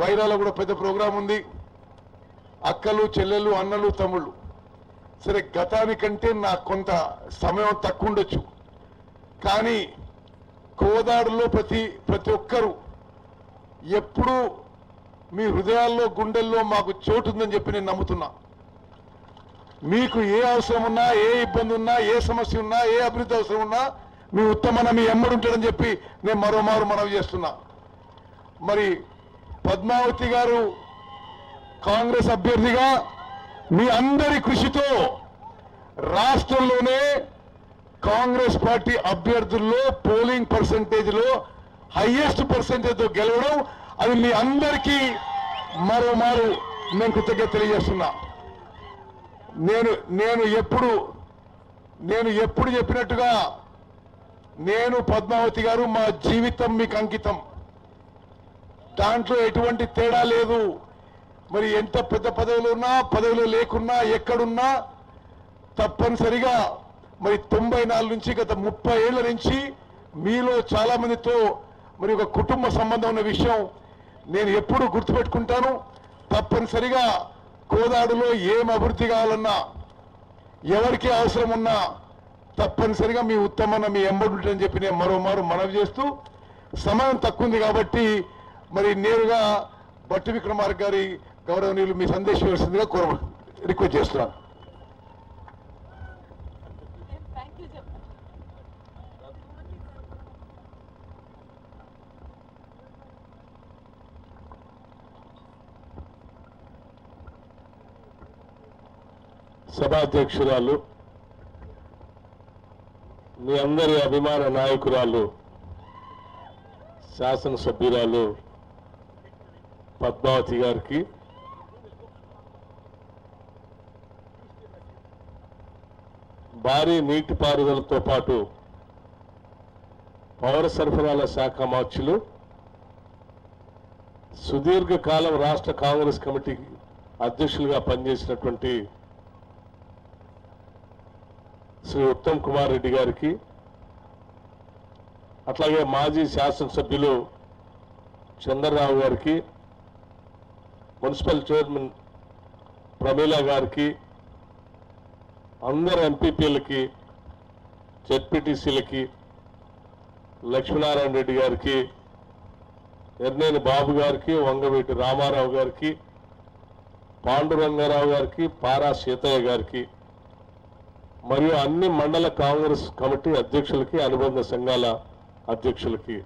వైరాలో కూడా పెద్ద ప్రోగ్రాం ఉంది. అక్కలు చెల్లెలు అన్నలు తమ్ముళ్ళు. సరే గతానికంటే నాకు కొంత సమయం తక్కువ ఉండొచ్చు. కానీ కోదాడులో ప్రతి ప్రతి ఒక్కరూ ఎప్పుడూ మీ హృదయాల్లో గుండెల్లో మాకు చోటు ఉందని చెప్పి నేను నమ్ముతున్నా. మీకు ఏ అవసరం ఉన్నా ఏ ఇబ్బంది ఉన్నా ఏ సమస్య ఉన్నా ఏ అభివృద్ధి అవసరం ఉన్నా మీ ఉత్తమన మీ ఎమ్మడి ఉంటాడని చెప్పి నేను మరోమారు మనవి చేస్తున్నా. మరి పద్మావతి గారు కాంగ్రెస్ అభ్యర్థిగా మీ అందరి కృషితో రాష్ట్రంలోనే కాంగ్రెస్ పార్టీ అభ్యర్థుల్లో పోలింగ్ పర్సంటేజ్లో హైయెస్ట్ పర్సంటేజ్తో గెలవడం అది మీ అందరికీ మరోమారు నేను కృతజ్ఞత తెలియజేస్తున్నా. నేను నేను ఎప్పుడు నేను ఎప్పుడు చెప్పినట్టుగా నేను పద్మావతి గారు మా జీవితం మీకు అంకితం. దాంట్లో ఎటువంటి తేడా లేదు. మరి ఎంత పెద్ద పదవిలో ఉన్నా పదవిలో లేకున్నా ఎక్కడున్నా తప్పనిసరిగా మరి తొంభై నాలుగు నుంచి గత ముప్పై ఏళ్ళ నుంచి మీలో చాలామందితో మరి ఒక కుటుంబ సంబంధం ఉన్న విషయం నేను ఎప్పుడూ గుర్తుపెట్టుకుంటాను. తప్పనిసరిగా కోదాడులో ఏం అభివృద్ధి కావాలన్నా ఎవరికి అవసరం ఉన్నా తప్పనిసరిగా మీ ఉత్తమన్న మీ ఎంబడి అని చెప్పి నేను మరోమారు మనవి చేస్తూ సమయం తక్కువ ఉంది కాబట్టి మరి నేరుగా భట్టి విక్రమార్క గారి గౌరవనీయులు మీ సందేశం ఇవ్వాల్సిందిగా కోర రిక్వెస్ట్ చేస్తున్నాను. సభాధ్యక్షురాలు మీ అందరి అభిమాన నాయకురాలు శాసనసభ్యురాలు పద్మావతి గారికి. భారీ నీటిపారుదలతో పాటు పౌర సరఫరాల శాఖ మార్చులు సుదీర్ఘకాలం రాష్ట్ర కాంగ్రెస్ కమిటీ అధ్యక్షులుగా పనిచేసినటువంటి శ్రీ ఉత్తమ్ కుమార్ రెడ్డి గారికి అట్లాగే మాజీ శాసనసభ్యులు చంద్రరావు గారికి మున్సిపల్ చైర్మన్ ప్రమీల గారికి అందరు ఎంపీపీలకి జెడ్పీటీసీలకి లక్ష్మీనారాయణ రెడ్డి గారికి ఎర్నేని బాబు గారికి వంగవీటి రామారావు గారికి పాండురంగారావు గారికి పారా సీతయ్య గారికి మరియు అన్ని మండల కాంగ్రెస్ కమిటీ అధ్యక్షులకి అనుబంధ సంఘాల అధ్యక్షులకి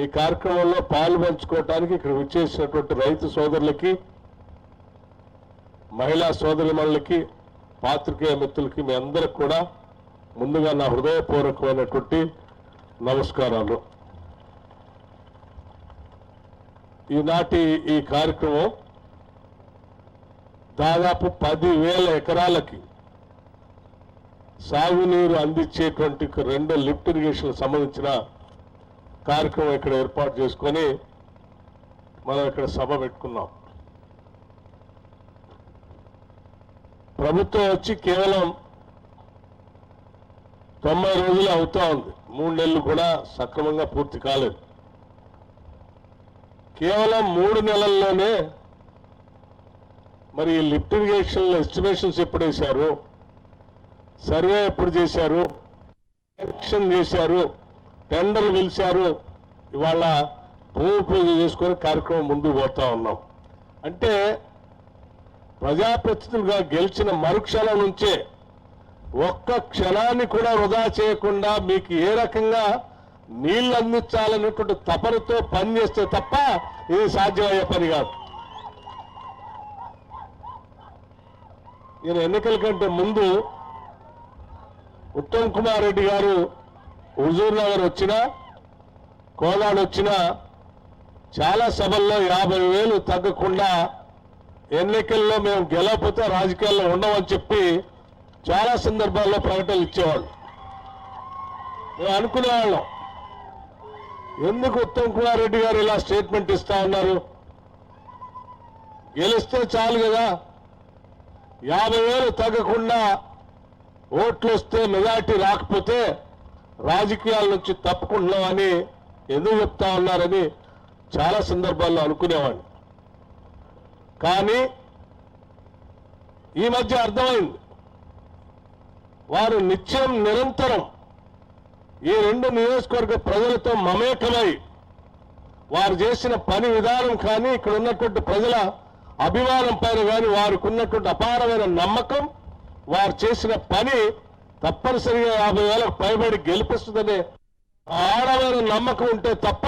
ఈ కార్యక్రమంలో పాల్పంచుకోవటానికి ఇక్కడ విచ్చేసినటువంటి రైతు సోదరులకి మహిళా సోదరిమణులకి పాత్రికేయ మిత్రులకి మీ అందరికి కూడా ముందుగా నా హృదయపూర్వకమైనటువంటి నమస్కారాలు. ఈనాటి ఈ కార్యక్రమం దాదాపు పదివేల ఎకరాలకి సాగునీరు అందించేటువంటి రెండు లిఫ్ట్ ఇరిగేషన్ సంబంధించిన కార్యక్రమం ఇక్కడ ఏర్పాటు చేసుకొని మనం ఇక్కడ సభ పెట్టుకున్నాం. ప్రభుత్వం వచ్చి కేవలం తొంభై రోజులు అవుతా ఉంది. మూడు నెలలు కూడా సక్రమంగా పూర్తి కాలేదు. కేవలం మూడు నెలల్లోనే మరి లిఫ్ట్ ఇరిగేషన్ ఎస్టిమేషన్స్ ఎప్పుడు వేశారు? సర్వే ఎప్పుడు చేశారు? ఎలక్షన్ చేశారు? టెండర్లు పిలిచారు. ఇవాళ భూమి పూజ చేసుకొని కార్యక్రమం ముందుకు పోతా ఉన్నాం. అంటే ప్రజాప్రతినిధులుగా గెలిచిన మరుక్షణం నుంచే ఒక్క క్షణాన్ని కూడా వృధా చేయకుండా మీకు ఏ రకంగా నీళ్ళు అందించాలనేటువంటి తపనతో పనిచేస్తే తప్ప ఇది సాధ్యమయ్యే పని కాదు. నేను ఎన్నికల కంటే ముందు ఉత్తమ్ కుమార్ రెడ్డి గారు హుజూర్ నగర్ వచ్చినా కోదాడు వచ్చినా చాలా సభల్లో యాభై వేలు తగ్గకుండా ఎన్నికల్లో మేము గెలవకపోతే రాజకీయాల్లో ఉండమని చెప్పి చాలా సందర్భాల్లో ప్రకటనలు ఇచ్చేవాళ్ళు. మేము అనుకునేవాళ్ళం ఎందుకు ఉత్తమ్ కుమార్ రెడ్డి గారు ఇలా స్టేట్మెంట్ ఇస్తా ఉన్నారు? గెలిస్తే చాలు కదా. యాభై వేలు తగ్గకుండా ఓట్లు వస్తే మెజార్టీ రాకపోతే రాజకీయాల నుంచి తప్పుకుంటున్నామని ఎందుకు చెప్తా ఉన్నారని చాలా సందర్భాల్లో అనుకునేవాడిని. కానీ ఈ మధ్య అర్థమైంది. వారు నిత్యం నిరంతరం ఈ రెండు నియోజకవర్గ ప్రజలతో మమేకమై వారు చేసిన పని విధానం కానీ ఇక్కడ ఉన్నటువంటి ప్రజల అభిమానం పైన కానీ వారికి ఉన్నటువంటి అపారమైన నమ్మకం వారు చేసిన పని తప్పనిసరిగా యాభై వేలకు పైబడి గెలిపిస్తుందనే ఆడమైన నమ్మకం ఉంటే తప్ప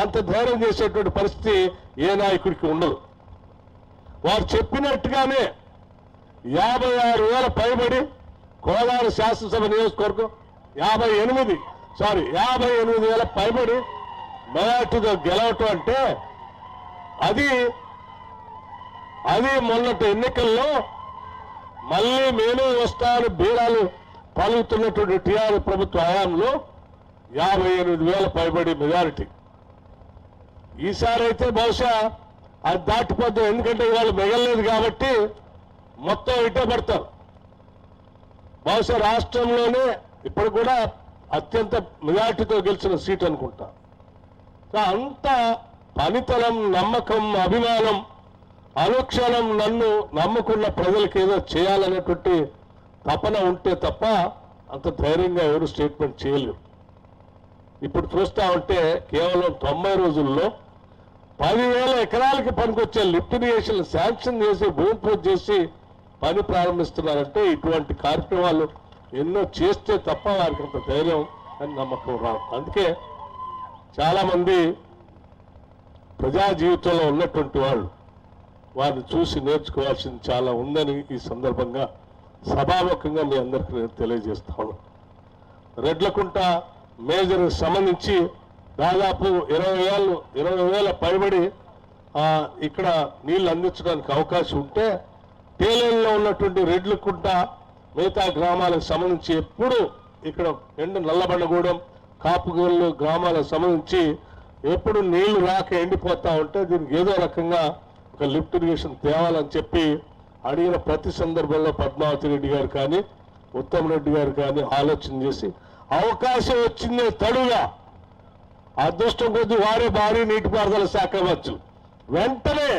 అంత ధైర్యం చేసేటువంటి పరిస్థితి ఏ నాయకుడికి ఉండదు. వారు చెప్పినట్టుగానే యాభై ఆరు వేల పైబడి కోదాడు శాసనసభ నియోజకవర్గం యాభై ఎనిమిది సారీ యాభై ఎనిమిది వేల పైబడి మెజార్టీతో గెలవటం అంటే అది అది మొన్నటి ఎన్నికల్లో మళ్ళీ మేము వస్తాను బీరాలు పలుకుతున్నటువంటి టీఆర్ ప్రభుత్వ హయాంలో యాభై ఎనిమిది వేల పైబడి మెజారిటీ. ఈసారి అయితే బహుశా అది దాటిపోతాం ఎందుకంటే ఇవాళ మిగలలేదు కాబట్టి మొత్తం ఇటే పడతారు. బహుశా రాష్ట్రంలోనే ఇప్పుడు కూడా అత్యంత మెజార్టీతో గెలిచిన సీట్ అనుకుంటా. అంత పనితనం నమ్మకం అభిమానం అనుక్షణం నన్ను నమ్ముకున్న ప్రజలకు ఏదో చేయాలనేటువంటి తపన ఉంటే తప్ప అంత ధైర్యంగా ఎవరు స్టేట్మెంట్ చేయలేరు. ఇప్పుడు చూస్తా ఉంటే కేవలం తొంభై రోజుల్లో పదివేల ఎకరాలకి పనికొచ్చే లిఫ్ట్ ఇరిగేషన్ శాంక్షన్ చేసి భూమి పూజ చేసి పని ప్రారంభిస్తున్నారంటే ఇటువంటి కార్యక్రమాలు ఎన్నో చేస్తే తప్ప వారికి అంత ధైర్యం అని నమ్మకం రాదు. అందుకే చాలామంది ప్రజా జీవితంలో ఉన్నటువంటి వాళ్ళు వారిని చూసి నేర్చుకోవాల్సింది చాలా ఉందని ఈ సందర్భంగా సభాముఖంగా మీ అందరికీ నేను తెలియజేస్తాను రెడ్లకుంట మేజర్ సంబంధించి దాదాపు ఇరవై వేలు ఇరవై వేల పైబడి ఇక్కడ నీళ్ళు అందించడానికి అవకాశం ఉంటే తేలేరులో ఉన్నటువంటి రెడ్లకుంట మిగతా గ్రామాలకు సంబంధించి ఎప్పుడు ఇక్కడ ఎండు నల్లబండగూడెం కాపుగోళ్ళు గ్రామాలకు సంబంధించి ఎప్పుడు నీళ్ళు రాక ఎండిపోతూ ఉంటే దీనికి ఏదో రకంగా ఒక లిఫ్ట్ ఇరిగేషన్ తేవాలని చెప్పి అడిగిన ప్రతి సందర్భంలో పద్మావతి రెడ్డి గారు కానీ ఉత్తమ్ రెడ్డి గారు కానీ ఆలోచన చేసి అవకాశం వచ్చిందే తడుగా అదృష్టం కొద్ది వారే భారీ నీటిపారుదల శాఖ వచ్చు వెంటనే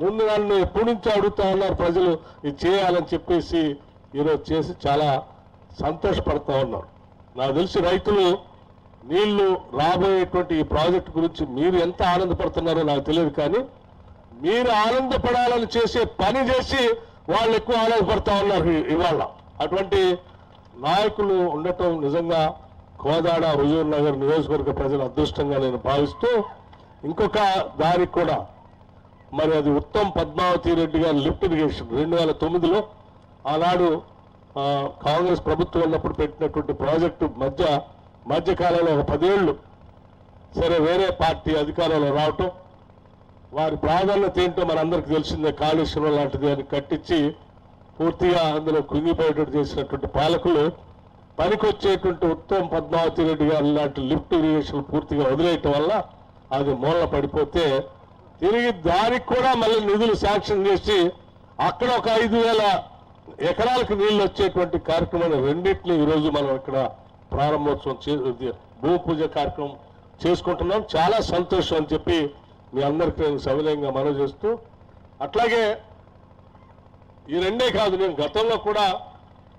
ముందు నన్ను ఎప్పటి నుంచి అడుగుతా ఉన్నారు ప్రజలు ఇది చేయాలని చెప్పేసి ఈరోజు చేసి చాలా సంతోషపడతా ఉన్నారు. నాకు తెలిసి రైతులు నీళ్ళు రాబోయేటువంటి ఈ ప్రాజెక్టు గురించి మీరు ఎంత ఆనందపడుతున్నారో నాకు తెలియదు కానీ మీరు ఆనందపడాలని చేసే పని చేసి వాళ్ళు ఎక్కువ ఆనందపడతా ఉన్నారు ఇవాళ. అటువంటి నాయకులు ఉండటం నిజంగా కోదాడ హుజూర్ నగర్ నియోజకవర్గ ప్రజల అదృష్టంగా నేను భావిస్తూ ఇంకొక దారికి కూడా. మరి అది ఉత్తమ్ పద్మావతి రెడ్డి గారి లిఫ్ట్ ఇరిగేషన్. రెండు వేల తొమ్మిదిలో ఆనాడు కాంగ్రెస్ ప్రభుత్వం ఉన్నప్పుడు పెట్టినటువంటి ప్రాజెక్టు మధ్య మధ్యకాలంలో ఒక పదేళ్ళు సరే వేరే పార్టీ అధికారంలో రావటం వారి ప్రాధాన్యత ఏంటో మనందరికీ తెలిసిందే కాళేశ్వరం లాంటిది అని కట్టించి పూర్తిగా అందులో కృంగిపోయేటట్టు చేసినటువంటి పాలకులు పనికొచ్చేటువంటి ఉత్తమ్ పద్మావతి రెడ్డి గారు లాంటి లిఫ్ట్ ఇరిగేషన్ పూర్తిగా వదిలేయటం వల్ల అది మూలన పడిపోతే తిరిగి దానికి కూడా మళ్ళీ నిధులు శాంక్షన్ చేసి అక్కడ ఒక ఐదు వేల ఎకరాలకు నీళ్ళు వచ్చేటువంటి కార్యక్రమాన్ని రెండింటిని ఈరోజు మనం ఇక్కడ ప్రారంభోత్సవం చే ఇది భూమి పూజ కార్యక్రమం చేసుకుంటున్నాం. చాలా సంతోషం అని చెప్పి మీ అందరికీ నేను సవినయంగా మనవి చేస్తూ అట్లాగే ఈ రెండే కాదు నేను గతంలో కూడా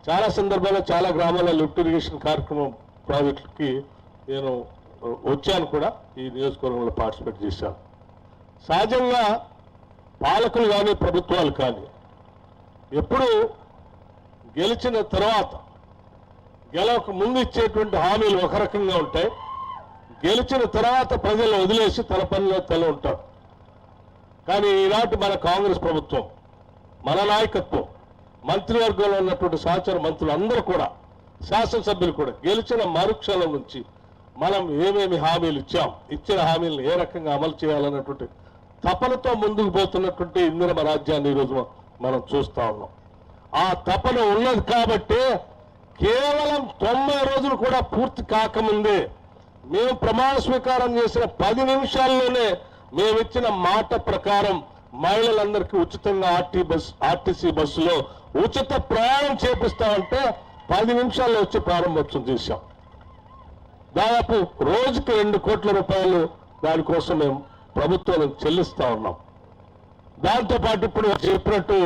చాలా సందర్భాల్లో చాలా గ్రామాల్లో లిఫ్ట్ ఇరిగేషన్ కార్యక్రమం ప్రాజెక్టుకి నేను వచ్చాను కూడా. ఈ నియోజకవర్గంలో పార్టిసిపేట్ చేశాను. సహజంగా పాలకులు కానీ ప్రభుత్వాలు కానీ ఎప్పుడు గెలిచిన తర్వాత గెలవక ముందు ఇచ్చేటువంటి హామీలు ఒక రకంగా ఉంటాయి. గెలిచిన తర్వాత ప్రజలు వదిలేసి తన పనిలో తల ఉంటారు కానీ ఈనాటి మన కాంగ్రెస్ ప్రభుత్వం మన నాయకత్వం మంత్రివర్గంలో ఉన్నటువంటి సహచర మంత్రులు అందరూ కూడా శాసనసభ్యులు కూడా గెలిచిన మరుక్షణం నుంచి మనం ఏమేమి హామీలు ఇచ్చాం ఇచ్చిన హామీలను ఏ రకంగా అమలు చేయాలన్నటువంటి తపనతో ముందుకు పోతున్నటువంటి ఇందిరమ రాజ్యాన్ని ఈరోజు మనం చూస్తా ఉన్నాం. ఆ తపన ఉన్నది కాబట్టి కేవలం తొంభై రోజులు కూడా పూర్తి కాకముందే మేము ప్రమాణ స్వీకారం చేసిన పది నిమిషాల్లోనే మేము ఇచ్చిన మాట ప్రకారం మహిళలందరికీ ఉచితంగా ఆర్టీ బస్ ఆర్టీసీ బస్సులో ఉచిత ప్రయాణం చేపిస్తామంటే పది నిమిషాల్లో వచ్చి ప్రారంభోత్సవం చేశాం. దాదాపు రోజుకి రెండు కోట్ల రూపాయలు దానికోసం మేము ప్రభుత్వం చెల్లిస్తా ఉన్నాం. దాంతో పాటు ఇప్పుడు చెప్పినట్టు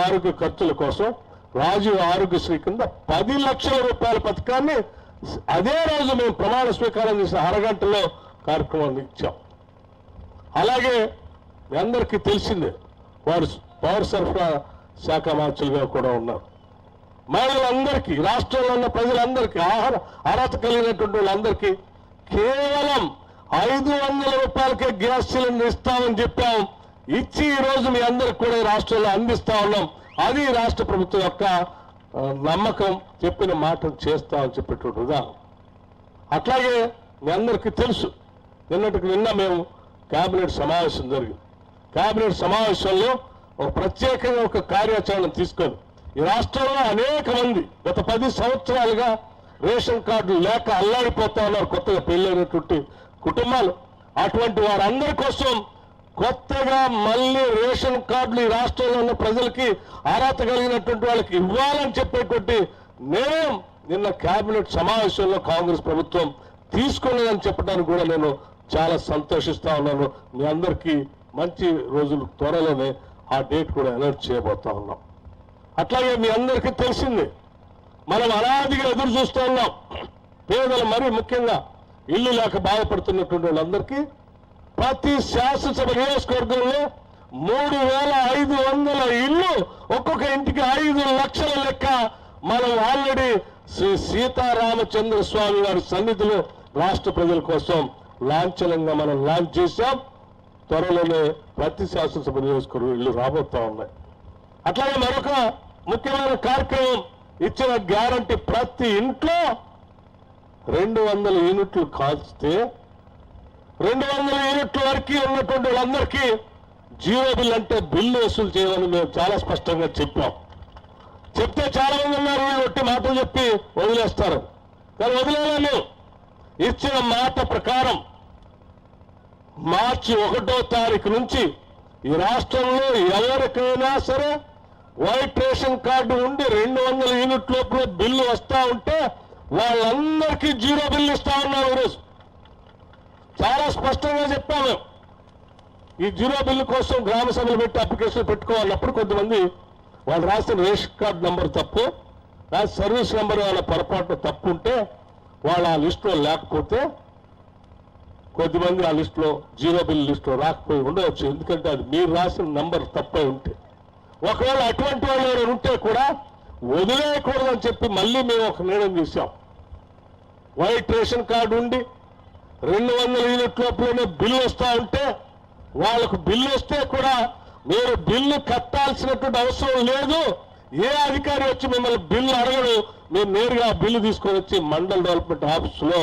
ఆరోగ్య ఖర్చుల కోసం రాజీవ్ ఆరోగ్యశ్రీ కింద పది లక్షల రూపాయల పథకాన్ని అదే రోజు మేము ప్రమాణ స్వీకారం చేసిన అరగంటలో కార్యక్రమాన్ని ఇచ్చాం. అలాగే మీ అందరికీ తెలిసిందే వారు పవర్ సరఫరా శాఖ మంత్రులుగా కూడా ఉన్నారు. మహిళలందరికీ రాష్ట్రంలో ఉన్న ప్రజలందరికీ ఆహార అర్హత కలిగినటువంటి వాళ్ళందరికీ కేవలం ఐదు వందల రూపాయలకే గ్యాస్ సిలిండర్ ఇస్తామని చెప్పాం. ఇచ్చి ఈ రోజు మీ అందరికి కూడా రాష్ట్రంలో అందిస్తా ఉన్నాం. అది రాష్ట్ర ప్రభుత్వం యొక్క నమ్మకం చెప్పిన మాటను చేస్తామని చెప్పేటువంటి ఉదాహరణ. అట్లాగే మీ అందరికీ తెలుసు నిన్నటికి నిన్న మేము కేబినెట్ సమావేశం జరిగింది. కేబినెట్ సమావేశంలో ఒక ప్రత్యేకంగా ఒక కార్యాచరణ తీసుకొని ఈ రాష్ట్రంలో అనేక మంది గత పది సంవత్సరాలుగా రేషన్ కార్డులు లేక అల్లాడిపోతా ఉన్నారు కొత్తగా పెళ్ళైనటువంటి కుటుంబాలు. అటువంటి వారందరి కోసం కొత్తగా మళ్ళీ రేషన్ కార్డులు ఈ రాష్ట్రంలో ఉన్న ప్రజలకి అర్హత కలిగినటువంటి వాళ్ళకి ఇవ్వాలని చెప్పేటువంటి నిర్ణయం నిన్న కేబినెట్ సమావేశంలో కాంగ్రెస్ ప్రభుత్వం తీసుకున్నదని చెప్పడానికి కూడా నేను చాలా సంతోషిస్తా ఉన్నాను. మీ అందరికీ మంచి రోజులు త్వరలోనే ఆ డేట్ కూడా అనౌన్స్ చేయబోతా ఉన్నాం. అట్లాగే మీ అందరికీ తెలిసింది మనం అనాదిగా ఎదురు చూస్తూ ఉన్నాం. పేదలు మరీ ముఖ్యంగా ఇల్లు లేక బాధపడుతున్నటువంటి వాళ్ళందరికీ ప్రతి శాసనసభ నియోజకవర్గంలో మూడు వేల ఐదు వందల ఇల్లు ఒక్కొక్క ఇంటికి ఐదు లక్షల లెక్క. మనం ఆల్రెడీ శ్రీ సీతారామచంద్ర స్వామి వారి సన్నిధిలో రాష్ట్ర ప్రజల కోసం లాంఛనంగా మనం లాంచ్ చేశాం. త్వరలోనే ప్రతి శాసనసభ నియోజకవర్గం ఇల్లు రాబోతా ఉన్నాయి. అట్లాగే మరొక ముఖ్యమైన కార్యక్రమం ఇచ్చిన గ్యారంటీ ప్రతి ఇంట్లో రెండు వందల యూనిట్లు కాల్చితే రెండు వందల యూనిట్ల వరకు ఉన్నటువంటి వాళ్ళందరికీ జీరో బిల్ అంటే బిల్లు వసూలు చేయాలని మేము చాలా స్పష్టంగా చెప్పాం. చెప్తే చాలా మంది ఉన్నారు ఒట్టి మాటలు చెప్పి వదిలేస్తారు. కానీ వదిలేను ఇచ్చిన మాట ప్రకారం మార్చి ఒకటో తారీఖు నుంచి ఈ రాష్ట్రంలో ఎవరికైనా సరే వైట్ రేషన్ కార్డు ఉండి రెండు వందల యూనిట్ లోపల బిల్లు వస్తూ ఉంటే వాళ్ళందరికీ జీరో బిల్లు ఇస్తా ఉన్నారు ఈరోజు. చాలా స్పష్టంగా చెప్పాము ఈ జీరో బిల్లు కోసం గ్రామ సభలు పెట్టి అప్లికేషన్ పెట్టుకోవాలన్నప్పుడు కొంతమంది వాళ్ళు రాసిన రేషన్ కార్డు నెంబర్ తప్పు రాసిన సర్వీస్ నెంబర్ వాళ్ళ పొరపాటు తప్పు ఉంటే వాళ్ళు ఆ లిస్టులో లేకపోతే కొద్దిమంది ఆ లిస్టులో జీరో బిల్ లిస్టులో రాకపోయి ఉండవచ్చు. ఎందుకంటే అది మీరు రాసిన నంబర్ తప్పై ఉంటే. ఒకవేళ అటువంటి వాళ్ళు ఎవరైనా ఉంటే కూడా వదిలేయకూడదని చెప్పి మళ్ళీ మేము ఒక నిర్ణయం తీసాం వైట్ రేషన్ కార్డు ఉండి రెండు వందల యూనిట్ లోపలనే బిల్లు వస్తా ఉంటే వాళ్ళకు బిల్లు వస్తే కూడా మీరు బిల్లు కట్టాల్సినటువంటి అవసరం లేదు. ఏ అధికారి వచ్చి మిమ్మల్ని బిల్లు అడగడు. మీరు నేరుగా బిల్లు తీసుకొని వచ్చి మండల్ డెవలప్మెంట్ ఆఫీస్లో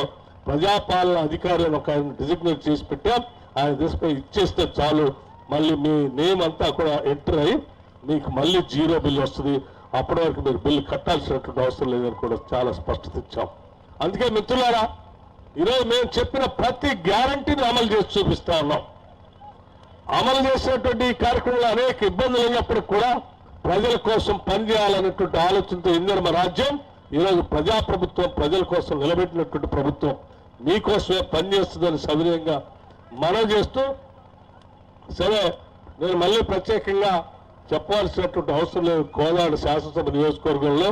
ప్రజాపాలన అధికారి అని ఒక ఆయన డిజిగ్నేట్ చేసి పెట్టాం. ఆయన తీసుకొని ఇచ్చేస్తే చాలు. మళ్ళీ మీ నేమ్ అంతా కూడా ఎంటర్ అయ్యి మీకు మళ్ళీ జీరో బిల్లు వస్తుంది. అప్పటి వరకు మీరు బిల్లు కట్టాల్సినటువంటి అవసరం లేదని కూడా చాలా స్పష్టత ఇచ్చాం. అందుకే మిత్రులారా ఈరోజు మేము చెప్పిన ప్రతి గ్యారంటీని అమలు చేసి చూపిస్తా ఉన్నాం. అమలు చేసినటువంటి ఈ కార్యక్రమంలో అనేక ఇబ్బందులు అయినప్పటికి కూడా ప్రజల కోసం పనిచేయాలనేటువంటి ఆలోచనతో ఇందిరమ రాజ్యం ఈరోజు ప్రజాప్రభుత్వం ప్రజల కోసం నిలబెట్టినటువంటి ప్రభుత్వం మీకోసమే పనిచేస్తుందని సవినయంగా మనం చేస్తూ సరే నేను మళ్ళీ ప్రత్యేకంగా చెప్పాల్సినటువంటి అవసరం లేదు కోదాడు శాసనసభ నియోజకవర్గంలో.